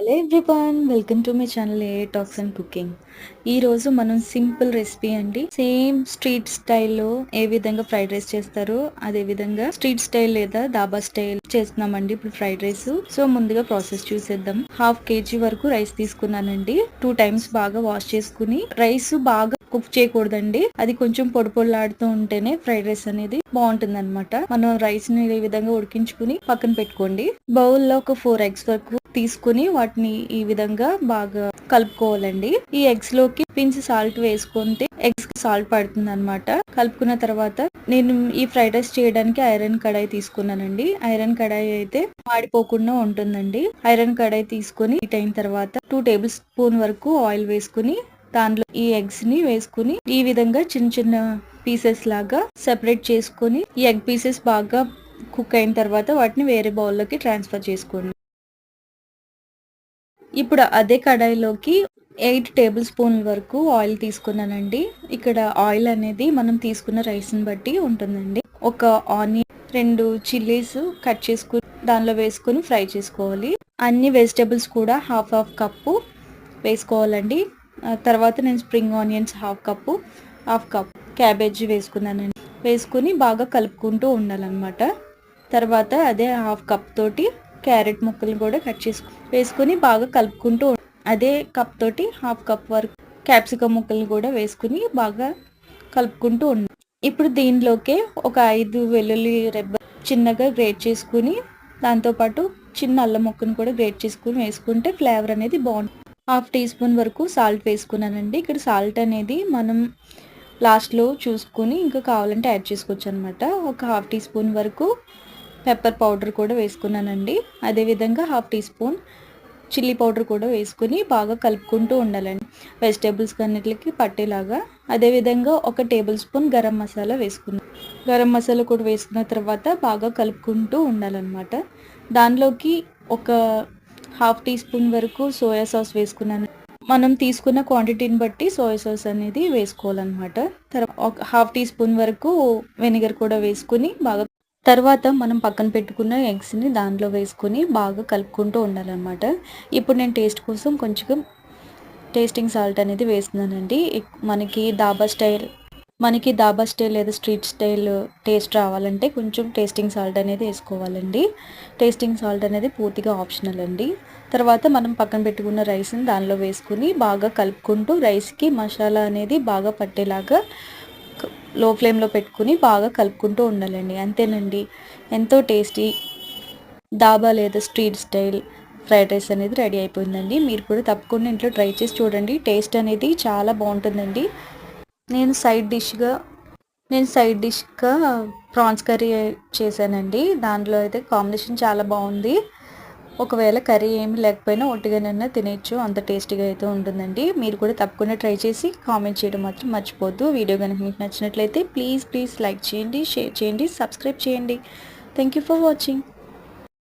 Hello everyone welcome to my channel A talks and cooking ఈ రోజు మనం simple recipe అండి. సేమ్ స్ట్రీట్ స్టైల్లో ఏ విధంగా ఫ్రైడ్ రైస్ చేస్తారో అదే విధంగా స్ట్రీట్ స్టైల్ లేదా దాబా స్టైల్ చేస్తున్నామండి ఇప్పుడు ఫ్రైడ్ రైస్. సో ముందుగా ప్రాసెస్ చూసేద్దాం. హాఫ్ కేజీ వరకు రైస్ తీసుకున్నానండి. టూ టైమ్స్ బాగా వాష్ చేసుకుని రైస్ బాగా కుక్ చేయకూడదండి. అది కొంచెం పొడి పొడిలాడుతూ ఉంటేనే ఫ్రైడ్ రైస్ అనేది బాగుంటుంది అనమాట మనం రైస్ని ఈ విధంగా ఉడికించుకుని పక్కన పెట్టుకోండి. బౌల్లో ఒక ఫోర్ ఎగ్స్ వరకు తీసుకుని వాటిని ఈ విధంగా బాగా కలుపుకోవాలండి. ఈ ఎగ్స్లోకి పించ్ సాల్ట్ వేసుకుంటే ఎగ్స్కి సాల్ట్ పడుతుంది అనమాట కలుపుకున్న తర్వాత నేను ఈ ఫ్రైడ్ రైస్ చేయడానికి ఐరన్ కడాయి తీసుకున్నానండి. ఐరన్ కడాయి అయితే మాడిపోకుండా ఉంటుందండి. ఐరన్ కడాయి తీసుకుని హీట్ అయిన తర్వాత టూ టేబుల్ స్పూన్ వరకు ఆయిల్ వేసుకుని దాంట్లో ఈ ఎగ్స్ని వేసుకుని ఈ విధంగా చిన్న చిన్న పీసెస్ లాగా సెపరేట్ చేసుకుని ఈ ఎగ్ పీసెస్ బాగా కుక్ అయిన తర్వాత వాటిని వేరే బౌల్లోకి ట్రాన్స్ఫర్ చేసుకోండి. ఇప్పుడు అదే కడాయిలోకి ఎయిట్ టేబుల్ స్పూన్ వరకు ఆయిల్ తీసుకున్నానండి. ఇక్కడ ఆయిల్ అనేది మనం తీసుకున్న రైస్ని బట్టి ఉంటుందండి. ఒక ఆనియన్ రెండు చిల్లీస్ కట్ చేసుకుని దానిలో వేసుకుని ఫ్రై చేసుకోవాలి. అన్ని వెజిటేబుల్స్ కూడా హాఫ్ హాఫ్ కప్పు వేసుకోవాలండి. తర్వాత నేను spring onions half cup half cup cabbage వేసుకున్నానండి వేసుకుని బాగా కలుపుకుంటూ ఉండాలన్నమాట. తర్వాత అదే హాఫ్ కప్ తోటి క్యారెట్ ముక్కలు కూడా కట్ చేసుకు వేసుకుని బాగా కలుపుకుంటూ అదే కప్ తోటి హాఫ్ కప్ వరకు క్యాప్సికమ్ ముక్కలు కూడా వేసుకుని బాగా కలుపుకుంటూ ఉండాలి ఇప్పుడు దీనిలోకే ఒక ఐదు వెల్లుల్లి రెబ్బ చిన్నగా గ్రేట్ చేసుకుని దాంతోపాటు చిన్న అల్లం ముక్కను కూడా గ్రేట్ చేసుకుని వేసుకుంటే ఫ్లేవర్ అనేది బాగుంటుంది హాఫ్ టీ స్పూన్ వరకు సాల్ట్ వేసుకున్నానండి. ఇక్కడ సాల్ట్ అనేది మనం లాస్ట్లో చూసుకుని ఇంకా కావాలంటే యాడ్ చేసుకోవచ్చు అనమాట ఒక హాఫ్ టీ స్పూన్ వరకు పెప్పర్ పౌడర్ కూడా వేసుకున్నానండి. అదేవిధంగా half teaspoon chilli powder కూడా వేసుకుని బాగా కలుపుకుంటూ ఉండాలండి. వెజిటేబుల్స్ అన్నిటికి పట్టేలాగా. అదేవిధంగా ఒక టేబుల్ స్పూన్ గరం మసాలా వేసుకున్నాం గరం మసాలా కూడా వేసుకున్న తర్వాత బాగా కలుపుకుంటూ ఉండాలన్నమాట. దానిలోకి ఒక హాఫ్ టీ స్పూన్ వరకు సోయా సాస్ వేసుకున్నాను. మనం తీసుకున్న క్వాంటిటీని బట్టి సోయా సాస్ అనేది వేసుకోవాలన్నమాట. తర్వాత హాఫ్ టీ స్పూన్ వరకు వెనిగర్ కూడా వేసుకుని బాగా తర్వాత మనం పక్కన పెట్టుకున్న ఎగ్స్ని దాంట్లో వేసుకొని బాగా కలుపుకుంటూ ఉండాలన్నమాట. ఇప్పుడు నేను టేస్ట్ కోసం కొంచెం టేస్టింగ్ సాల్ట్ అనేది వేస్తున్నానండి. మనకి దాబా స్టైల్ మనకి దాబా స్టైల్ లేదా స్ట్రీట్ స్టైల్ టేస్ట్ రావాలంటే కొంచెం టేస్టింగ్ సాల్ట్ అనేది వేసుకోవాలండి. టేస్టింగ్ సాల్ట్ అనేది పూర్తిగా ఆప్షనల్ అండి. తర్వాత మనం పక్కన పెట్టుకున్న రైస్ని దానిలో వేసుకుని బాగా కలుపుకుంటూ రైస్కి మసాలా అనేది బాగా పట్టేలాగా లో ఫ్లేమ్లో పెట్టుకుని బాగా కలుపుకుంటూ ఉండాలండి. అంతేనండి. ఎంతో టేస్టీ దాబా లేదా స్ట్రీట్ స్టైల్ ఫ్రైడ్ రైస్ అనేది రెడీ అయిపోయిందండి. మీరు కూడా తప్పకుండా ఇంట్లో ట్రై చేసి చూడండి. టేస్ట్ అనేది చాలా బాగుంటుందండి. నేను సైడ్ డిష్గా నేను సైడ్ డిష్గా ప్రాన్స్ కర్రీ చేశానండి. దాంట్లో అయితే కాంబినేషన్ చాలా బాగుంది. ఒకవేళ కర్రీ ఏమి లేకపోయినా ఒట్టిగానైనా తినేయచ్చు. అంత టేస్టీగా అయితే ఉంటుందండి. మీరు కూడా తప్పకుండా ట్రై చేసి కామెంట్ చేయడం మాత్రం మర్చిపోద్దు వీడియో కనుక మీకు నచ్చినట్లయితే ప్లీజ్ ప్లీజ్ లైక్ చేయండి షేర్ చేయండి సబ్స్క్రైబ్ చేయండి. Thank you for watching.